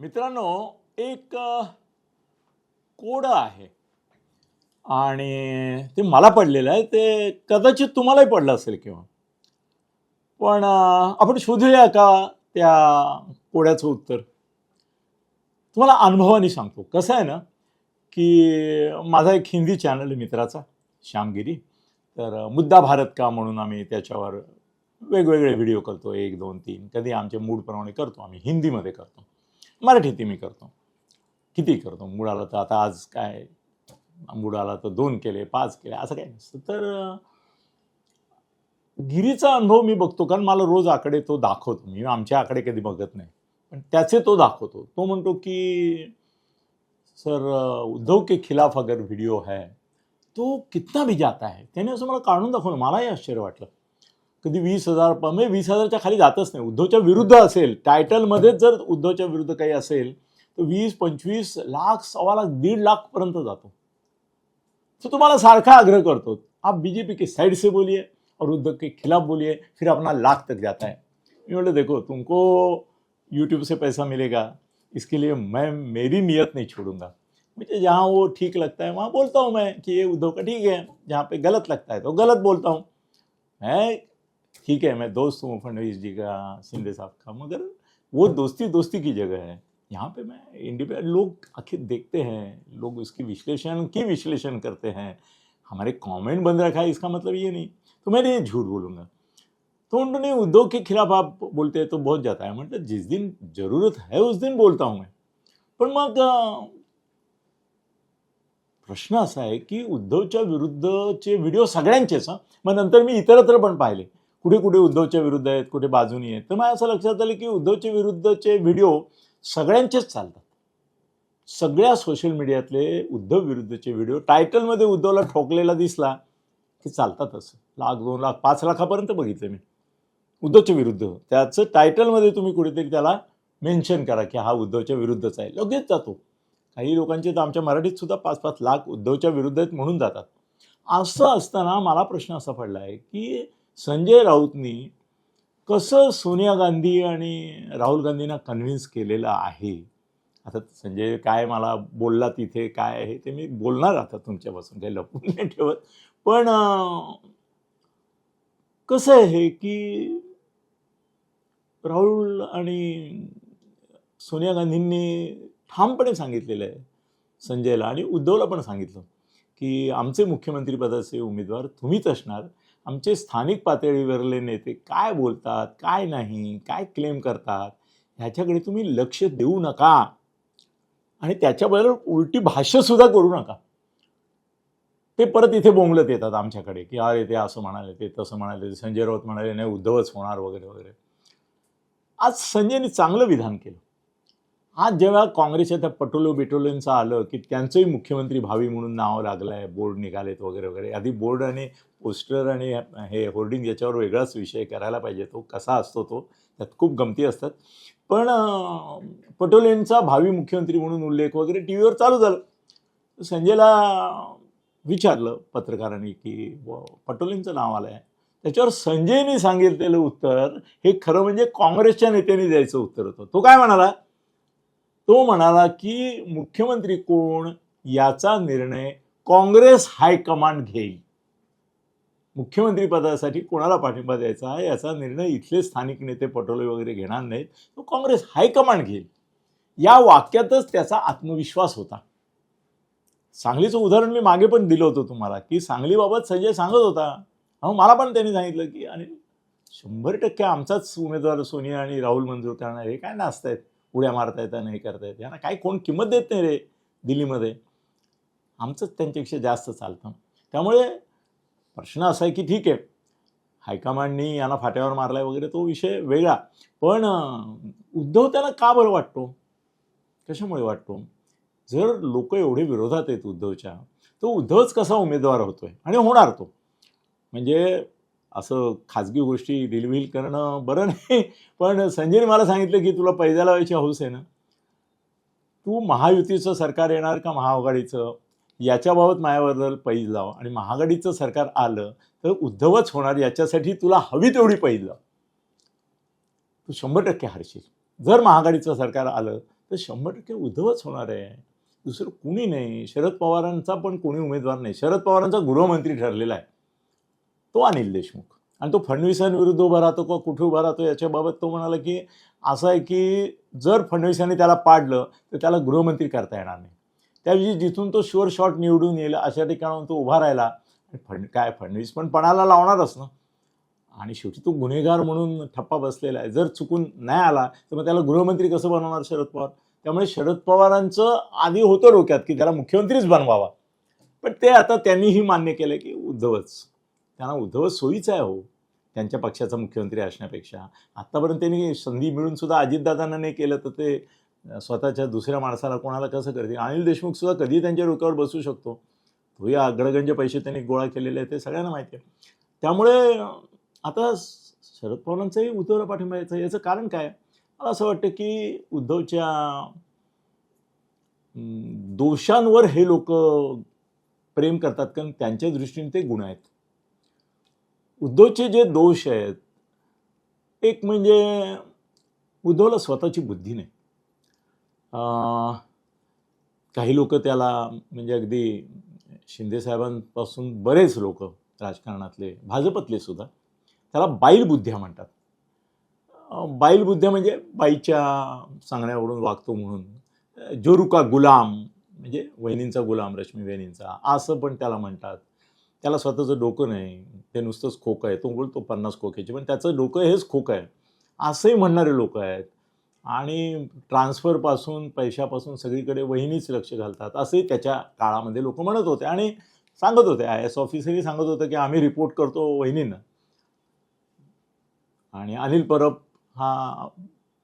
मित्रांनो एक कोड आहे. आणि ते मला पडलेलं आहे. ते कदाचित तुम्हालाही पडलं असेल किंवा. पण आपण शोधूया का त्या कोड्याचं उत्तर? तुम्हाला अनुभवाने सांगतो. कसं आहे ना की माझा एक हिंदी चॅनल आहे मित्राचा श्यामगिरी. तर मुद्दा भारत का म्हणून आम्ही त्याच्यावर वेगवेगळे व्हिडिओ करतो. एक दोन तीन. कधी आमच्या मूडप्रमाणे करतो. आम्ही हिंदीमध्ये करतो. मराठीतही मी करतो. किती करतो? मूड आला तर आता आज काय? मूड आला तर दोन केले पाच केले असं काय नसतं. तर गिरीचा अनुभव मी बघतो कारण मला रोज आकडे तो दाखवतो. मी आमच्या आकडे कधी बघत नाही. पण त्याचे तो दाखवतो. तो म्हणतो की सर उद्धव के खिलाफ अगर व्हिडिओ है तो कितना भी जाता है. त्याने असं मला काढून दाखवलं. मलाही आश्चर्य वाटलं. कधी वीस हज़ार म्हणजे वीस हजारच्या खाली जातच नाही. उद्धवच्या विरुद्ध असेल टायटलमध्येच जर उद्धवच्या विरुद्ध काही असेल, तर वीस, पंचवीस लाख, सव्वा लाख, दीड लाख पर्यंत जातो. तो तुम्हाला सारखा आग्रह करतो, आप बीजेपी के साइड से बोलिए, और उद्धव के खिलाफ बोलिए, फिर अपना लाख तक जाता है। मैं बोले देखो, तुमको यूट्यूब से पैसा मिलेगा, इसके लिए मैं, मेरी नीयत नहीं छोड़ूँगा। मुझे जहाँ वो ठीक लगता है, वहाँ बोलता हूँ मैं कि ये उद्धव का ठीक है, जहाँ पे गलत लगता है तो गलत बोलता हूँ। मैं ठीक है, मैं दोस्त हूँ फडणवीस जी का, शिंदे साहब का, मगर वो दोस्ती दोस्ती की जगह है। यहाँ पे मैं इंडिपेंडेंट, लोग आखिर देखते हैं, लोग उसकी विश्लेषण, की विश्लेषण करते हैं? हमारे कमेंट बंद रखा है, इसका मतलब ये नहीं। तो मैं नहीं, झूठ बोलूँगा। तो उन्होंने उद्योग के खिलाफ आप बोलते हैं तो बहुत जाता है। मतलब जिस दिन ज़रूरत है, उस दिन बोलता हूँ मैं। पण मग प्रश्न असा आहे की उद्धवच्या विरुद्धचे व्हिडिओ सगळ्यांचेच, हं. मग नंतर मी इतरत्र पण पाहिले. कुठे कुठे उद्धवच्या विरुद्ध आहेत कुठे बाजूनी आहेत. तर मला असं लक्षात आलं की उद्धवच्या विरुद्धचे व्हिडिओ सगळ्यांचेच चालतात. सगळ्या सोशल मीडियातले उद्धव विरुद्धचे व्हिडिओ टायटलमध्ये उद्धवला ठोकलेला दिसला की चालतातच लाख दोन लाख पाच लाखापर्यंत बघितले मी. उद्धवच्या विरुद्ध. त्याचं टायटलमध्ये तुम्ही कुठेतरी त्याला मेन्शन करा की हा उद्धवच्या विरुद्धच आहे. लगेच जातो. काही लोकांचे तर आमच्या मराठीत सुद्धा पाच पाच लाख उद्धवच्या विरुद्ध आहेत म्हणून जातात. असं असताना मला प्रश्न असा पडला आहे की संजय राऊतनी कसं सोनिया गांधी आणि राहुल गांधींना कन्व्हिन्स केलेलं आहे? आता संजय काय मला बोलला तिथे काय आहे ते मी बोलणार आता तुमच्यापासून काही लपून नाही ठेवत. पण कसं आहे की राहुल आणि सोनिया गांधींनी ठामपणे सांगितलेलं आहे संजयला आणि उद्धवला पण सांगितलं की आमचे मुख्यमंत्रीपदाचे उमेदवार तुम्हीच असणार. आमचे स्थानिक पातळीवरले नेते काय बोलतात काय नाही काय क्लेम करतात ह्याच्याकडे तुम्ही लक्ष देऊ नका. आणि त्याच्याबरोबर उलटी भाष्यसुद्धा करू नका. ते परत इथे बोंगलत येतात आमच्याकडे की अरे ते असं म्हणाले ते तसं म्हणाले संजय राऊत म्हणाले नाही उद्धवच होणार वगैरे वगैरे. आज संजयने चांगलं विधान केलं. आज जेव्हा काँग्रेसच्या त्या पटोलो बिटोलेंचं आलं की त्यांचंही मुख्यमंत्री भावी म्हणून नाव लागलं आहे बोर्ड निघालेत वगैरे वगैरे आधी बोर्ड आणि पोस्टर आणि हे होर्डिंग याच्यावर वेगळाच विषय करायला पाहिजे तो कसा असतो तो त्यात खूप गमती असतात. पण पटोलेंचा भावी मुख्यमंत्री म्हणून उल्लेख वगैरे टी व्हीवर चालू झालं. संजयला विचारलं पत्रकारांनी की पटोलेंचं नाव आलं आहे त्याच्यावर संजयने सांगितलेलं उत्तर हे खरं म्हणजे काँग्रेसच्या नेत्याने द्यायचं उत्तर होतं. तो काय म्हणाला? तो म्हणाला की मुख्यमंत्री कोण याचा निर्णय काँग्रेस हायकमांड घेईल. मुख्यमंत्री पदासाठी कोणाला पाठिंबा द्यायचा आहे याचा निर्णय इथले स्थानिक नेते पटोले वगैरे घेणार नाहीत. तो काँग्रेस हायकमांड घेईल. या वाक्यातच त्याचा आत्मविश्वास होता. सांगलीचं उदाहरण मी मागे पण दिलं होतं तुम्हाला की सांगलीबाबत संजय सांगत होता. अहो मला पण त्यांनी सांगितलं की आणि शंभर टक्के आमचाच उमेदवार सोनिया आणि राहुल मंजूर करणार हे काय नाचतायत? उड्या मारता येतात हे येतं यांना काय कोण किंमत देत नाही रे दिल्लीमध्ये? आमचंच त्यांच्यापेक्षा जास्त चालतं. त्यामुळे प्रश्न असा आहे की ठीक आहे. हायकमांडनी यांना फाट्यावर मारलाय वगैरे तो विषय वेगळा. पण उद्धव त्याला का बरं वाटतो? कशामुळे वाटतो? जर लोक एवढे विरोधात आहेत उद्धवच्या तर उद्धवच कसा उमेदवार होतोय? आणि होणार तो? म्हणजे असं खाजगी गोष्टी दिलविल करणं बरं नाही पण संजयने मला सांगितलं की तुला पैदा लावायची हौस आहे ना. तू महायुतीचं सरकार येणार का महाआघाडीचं? याच्याबाबत माझ्याबद्दल पैज लाव. आणि महाआघाडीचं सरकार आलं तर उद्धवच होणार याच्यासाठी तुला हवी तेवढी पैज लाव. तू शंभर टक्के हरशील. जर महाआघाडीचं सरकार आलं तर शंभर टक्के उद्धवच होणार आहे. दुसरं कुणी नाही. शरद पवारांचा पण कोणी उमेदवार नाही. शरद पवारांचा गृहमंत्री ठरलेला आहे. तो अनिल देशमुख. आणि तो फडणवीसांविरुद्ध उभा राहतो का कुठे उभा राहतो याच्याबाबत तो म्हणाला की असं आहे की जर फडणवीसांनी त्याला पाडलं तर त्याला गृहमंत्री करता येणार नाही. त्याऐवजी जिथून तो शुअर शॉट निवडून येईल अशा ठिकाणाहून तो उभा राहिला फड काय फडणवीस पण पणाला लावणारच ना. आणि शेवटी तो गुन्हेगार म्हणून ठप्पा बसलेला आहे. जर चुकून नाही आला तर मग त्याला गृहमंत्री कसं बनवणार शरद पवार? त्यामुळे शरद पवारांचं आधी होतं डोक्यात की त्याला मुख्यमंत्रीच बनवावा. पण ते आता त्यांनीही मान्य केलं की उद्धवच. त्यांना उद्धव सोयीचं आहे हो. त्यांच्या पक्षाचा मुख्यमंत्री असण्यापेक्षा. आत्तापर्यंत त्यांनी संधी मिळून सुद्धा अजितदादांना नाही केलं तर ते स्वतःच्या दुसऱ्या माणसाला कोणाला कसं करतील? अनिल देशमुख सुद्धा कधी त्यांच्या डोक्यावर बसू शकतो. तोही अग्रगण्य पैसे त्यांनी गोळा केलेले आहेत ते सगळ्यांना माहिती आहे. त्यामुळे आता शरद पवारांचंही उद्धवला पाठिंबा यायचं याचं कारण काय? मला असं वाटतं की उद्धवच्या दोषांवर हे लोक प्रेम करतात कारण त्यांच्या दृष्टीने ते गुण आहेत. उद्धवचे जे दोष आहेत एक म्हणजे उद्धवला स्वतःची बुद्धी नाही. काही लोक त्याला म्हणजे अगदी शिंदेसाहेबांपासून बरेच लोक राजकारणातले भाजपतले सुद्धा त्याला बाईल बुद्ध्या म्हणतात. बाईल बुद्ध्या म्हणजे बाईच्या सांगण्यावरून वागतो म्हणून जोरुका गुलाम म्हणजे वहिनींचा गुलाम रश्मी वहिनींचा असं पण त्याला म्हणतात. त्याला स्वतःचं डोकं नाही. ते नुसतंच खोकं आहे. तो बोलतो पन्नास खोक्याचे. पण त्याचं डोकं हेच खोकं आहे. असंही म्हणणारे लोक आहेत. आणि ट्रान्सफरपासून पैशापासून सगळीकडे वहिनीच लक्ष घालतात. असंही त्याच्या काळामध्ये लोक म्हणत होते. आणि सांगत होते. आय एस ऑफिसरही सांगत होतं की आम्ही रिपोर्ट करतो वहिनींना. आणि अनिल परब हा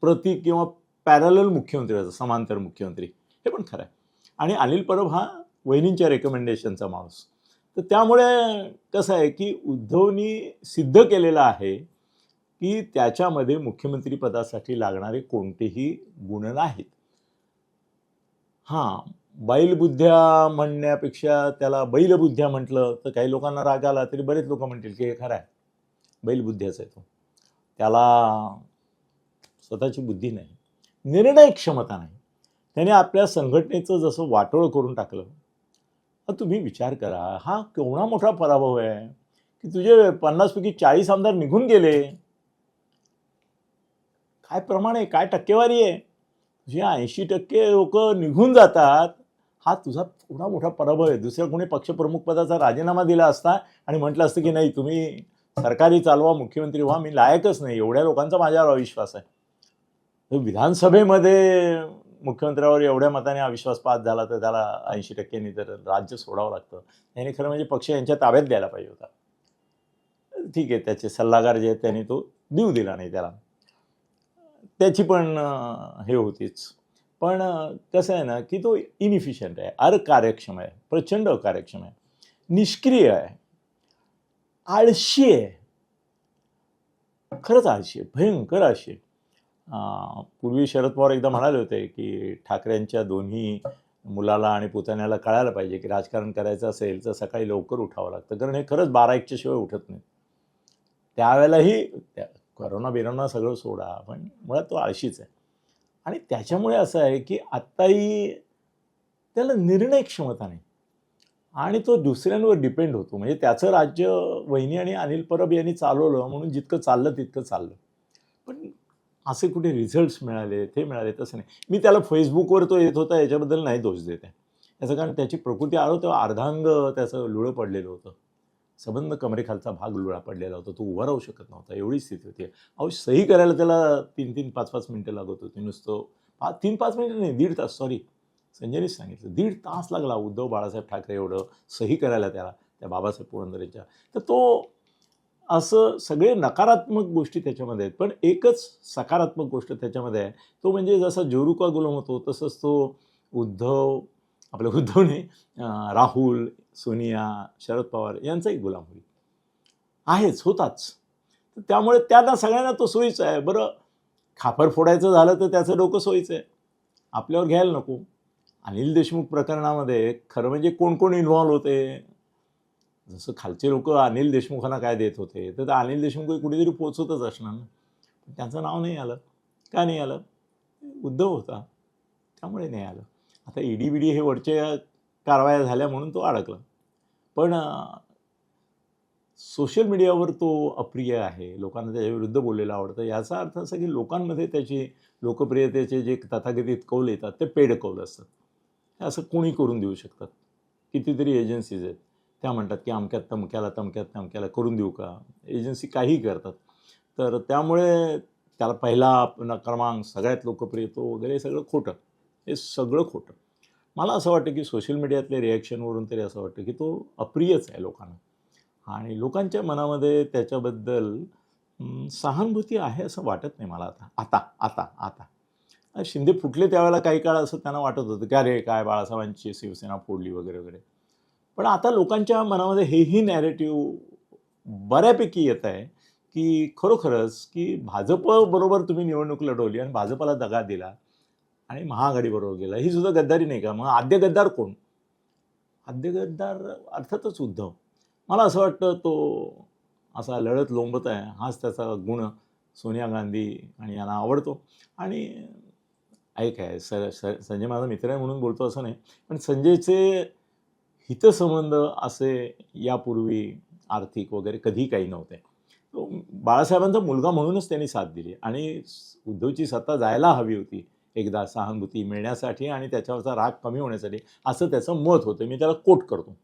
प्रति किंवा पॅरल मुख्यमंत्री होता. समांतर मुख्यमंत्री. हे पण खरं आहे. आणि अनिल परब हा वहिनींच्या रेकमेंडेशनचा माणूस. तर त्यामुळे कसं आहे की उद्धवनी सिद्ध केलेलं आहे की त्याच्यामध्ये मुख्यमंत्रीपदासाठी लागणारे कोणतेही गुण नाहीत. हां बैलबुद्ध्या म्हणण्यापेक्षा त्याला बैलबुद्ध्या म्हटलं तर काही लोकांना राग आला तरी बरेच लोक म्हणतील की हे खरं आहे. बैलबुद्ध्याचा आहे तो. त्याला स्वतःची बुद्धी नाही. निर्णय क्षमता नाही. त्याने आपल्या संघटनेचं जसं वाटोळ करून टाकलं तुम्ही विचार करा हा केवढा मोठा पराभव आहे की तुझे पन्नासपैकी चाळीस आमदार निघून गेले. काय प्रमाण आहे काय टक्केवारी आहे? तुझे ऐंशी टक्के लोक निघून जातात. हा तुझा एवढा मोठा पराभव आहे. दुसऱ्या कोणी पक्षप्रमुख पदाचा राजीनामा दिला असता आणि म्हटलं असतं की नाही तुम्ही सरकारी चालवा मुख्यमंत्री व्हा मी लायकच नाही. एवढ्या लोकांचा माझ्यावर अविश्वास आहे. तर विधानसभेमध्ये मुख्यमंत्र्यावर एवढ्या मताने अविश्वास पास झाला तर त्याला ऐंशी टक्क्यांनी तर राज्य सोडावं लागतं. याने खरं म्हणजे पक्ष यांच्या ताब्यात द्यायला पाहिजे होता. ठीक आहे त्याचे सल्लागार जे आहेत त्यांनी तो देऊ दिला नाही त्याला. त्याची पण हे होतीच. पण कसं आहे ना की तो इनिफिशियंट आहे अकार्यक्षम आहे प्रचंड अकार्यक्षम आहे निष्क्रिय आहे आळशी आहे. खरंच आळशी आहे भयंकर आळशी आहे. पूर्वी शरद पवार एकदा म्हणाले होते की ठाकरेंच्या दोन्ही मुलाला आणि पुतण्याला कळायला पाहिजे की राजकारण करायचं असेल तर सकाळी लवकर उठावं लागतं. कारण हे खरंच बारा एकच्या शिवाय उठत नाही त्यावेळेलाही त्या करोना बिरोना सगळं सोडा पण मुळात तो आळशीच आहे. आणि त्याच्यामुळे असं आहे की आत्ताही त्याला निर्णय क्षमता नाही. आणि तो दुसऱ्यांवर डिपेंड होतो. म्हणजे त्याचं राज्य वहिनी आणि अनिल परब यांनी चालवलं म्हणून जितकं चाललं तितकं चाललं. पण असे कुठे रिझल्ट्स मिळाले ते मिळाले तसं नाही. मी त्याला फेसबुकवर तो येत होता याच्याबद्दल नाही दोष देत आहे. याचं कारण त्याची प्रकृती आलो तेव्हा अर्धांग त्याचं लुळं पडलेलं होतं. संबंध कमरेखालचा भाग लुळा पडलेला होता तो उभा राहू शकत नव्हता एवढी स्थिती होती. अहो सही करायला त्याला तीन तीन पाच पाच मिनटं लागत होती नुसतं. पाच तीन पाच मिनटं नाही दीड तास सॉरी संजयनीच सांगितलं दीड तास लागला उद्धव बाळासाहेब ठाकरे एवढं सही करायला त्याला त्या बाबासाहेब पुरंदरेच्या. तर तो असं सगळे नकारात्मक गोष्टी त्याच्यामध्ये आहेत. पण एकच सकारात्मक गोष्ट त्याच्यामध्ये आहे. तो म्हणजे जसा जोरुका गुलाम होतो तसंच तो उद्धव आपल्या उद्धवने राहुल सोनिया शरद पवार यांचाही गुलाम होईल. आहेच होताच. तर त्यामुळे त्यांना सगळ्यांना तो सोयीचा आहे. बरं खापर फोडायचं झालं तर त्याचं डोकं सोयीचं आहे. आपल्यावर घ्यायला नको. अनिल देशमुख प्रकरणामध्ये खरं म्हणजे कोण कोण इन्व्हॉल्व होते? जसं खालचे लोक अनिल देशमुखांना काय देत होते तर अनिल देशमुख कुठेतरी पोचतच असणार ना. पण त्यांचं नाव नाही आलं. का नाही आलं? उद्धव होता. त्यामुळे नाही आलं. आता ईडी बीडी हे वरच्या कारवाया झाल्या म्हणून तो अडकला. पण सोशल मीडियावर तो अप्रिय आहे. लोकांना त्याच्याविरुद्ध बोललेलं आवडतं. याचा अर्थ असा की लोकांमध्ये त्याची लोकप्रियतेचे जे तथाकथित कौल येतात ते पेड कौल असतात. हे असं कोणी करून देऊ शकतात? कितीतरी एजन्सीज आहेत. त्या म्हणतात की अमक्यात तमक्याला तमक्यात तमक्याला करून देऊ का? एजन्सी काहीही करतात. तर त्यामुळे त्याला पहिला न- क्रमांक सगळ्यात लोकप्रिय तो वगैरे सगळं खोटं. हे सगळं खोटं. मला असं वाटतं की सोशल मीडियातल्या रिॲक्शनवरून तरी असं वाटतं की तो अप्रियच आहे लोकांना. आणि लोकांच्या मनामध्ये त्याच्याबद्दल सहानुभूती आहे असं वाटत नाही मला आता. आता आता आता. शिंदे फुटले त्यावेळेला काही काळ असं त्यांना वाटत होतं की अरे काय बाळासाहेबांची शिवसेना फोडली वगैरे वगैरे. पण आता लोकांच्या मनामध्ये हेही नॅरेटिव्ह बऱ्यापैकी येत आहे की खरोखरच की भाजपबरोबर तुम्ही निवडणूक लढवली आणि भाजपला दगा दिला आणि महाआघाडीबरोबर गेला. ही सुद्धा गद्दारी नाही का? मग आद्य गद्दार कोण? आद्य गद्दार अर्थातच उद्धव. मला असं वाटतं तो असा लढत लोंबत आहे. हाच त्याचा गुण सोनिया गांधी आणि यांना आवडतो. आणि ऐक आहे सर स संजय माझा मित्र आहे म्हणून बोलतो असं नाही. पण संजयचे हितसंबंध असे यापूर्वी आर्थिक वगैरे कधी काही नव्हते. तो बाळासाहेबांचा मुलगा म्हणूनच त्यांनी साथ दिली आणि उद्धवची सत्ता जायला हवी होती. एकदा सहानुभूती मिळण्यासाठी आणि त्याच्यावरचा राग कमी होण्यासाठी असं त्याचं मत होतं. मी त्याला कोट करतो.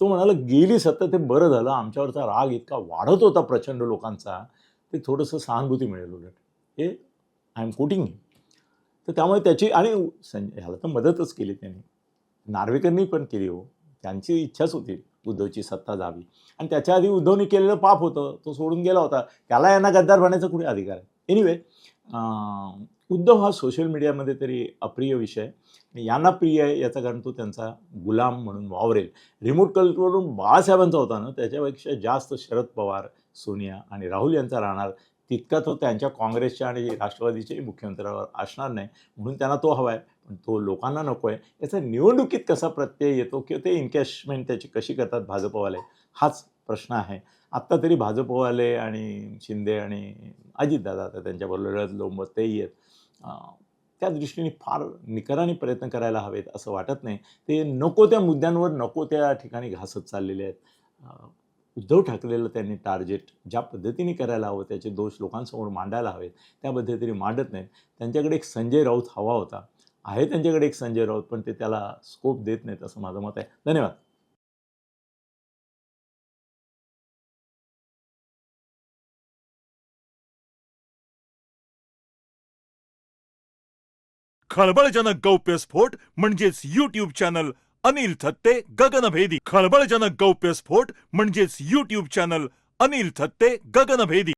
तो म्हणाला गेली सत्ता ते बरं झालं. आमच्यावरचा राग इतका वाढत होता प्रचंड लोकांचा. ते थोडंसं सहानुभूती मिळेल उलट. हे आय एम कोटिंग तर त्यामुळे त्याची आणि संजय ह्याला तर मदतच केली त्यांनी. नार्वेकरनी पण केली हो. त्यांची इच्छाच होती उद्धवची सत्ता जावी. आणि त्याच्या आधी उद्धवने केलेलं पाप होतं. तो सोडून गेला होता. त्याला यांना गद्दार बनण्याचा कुठे अधिकार आहे? एनिवे उद्धव हा सोशल मीडियामध्ये तरी अप्रिय विषय आणि यांना प्रिय आहे याचं कारण तो त्यांचा गुलाम म्हणून वावरेल. रिमोट कंट्रोलवरून बाळासाहेबांचा होता ना त्याच्यापेक्षा जास्त शरद पवार सोनिया आणि राहुल यांचा राहणार तितका तो त्यांच्या काँग्रेसच्या आणि राष्ट्रवादीच्याही मुख्यमंत्र्यावर असणार नाही. म्हणून त्यांना तो हवा आहे. तो लोकांना नको आहे. याचा निवडणुकीत कसा प्रत्यय येतो किंवा ते इन्कॅशमेंट त्याची कशी करतात भाजपवाले हाच प्रश्न आहे. आत्ता तरी भाजपवाले आणि शिंदे आणि अजितदादा आता त्यांच्याबरोबर लोंबत तेही आहेत. त्या दृष्टीने फार निकराने प्रयत्न करायला हवेत असं वाटत नाही. ते नको त्या मुद्द्यांवर नको त्या ठिकाणी घासत चाललेले आहेत. उद्धव ठाकरेला त्यांनी टार्गेट ज्या पद्धतीने करायला हवं त्याचे दोष लोकांसमोर मांडायला हवेत त्या पद्धतीने मांडत नाहीत. त्यांच्याकडे एक संजय राऊत हवा होता. आहे त्यांच्याकडे एक संजय राऊत पण ते त्याला स्कोप देत नाहीत असं माझं मत आहे. धन्यवाद. खळबळजनक गौप्यस्फोट म्हणजेच युट्यूब चॅनल अनिल थत्ते गगनभेदी. खळबळजनक गौप्यस्फोट म्हणजेच युट्यूब चॅनल अनिल थत्ते गगनभेदी.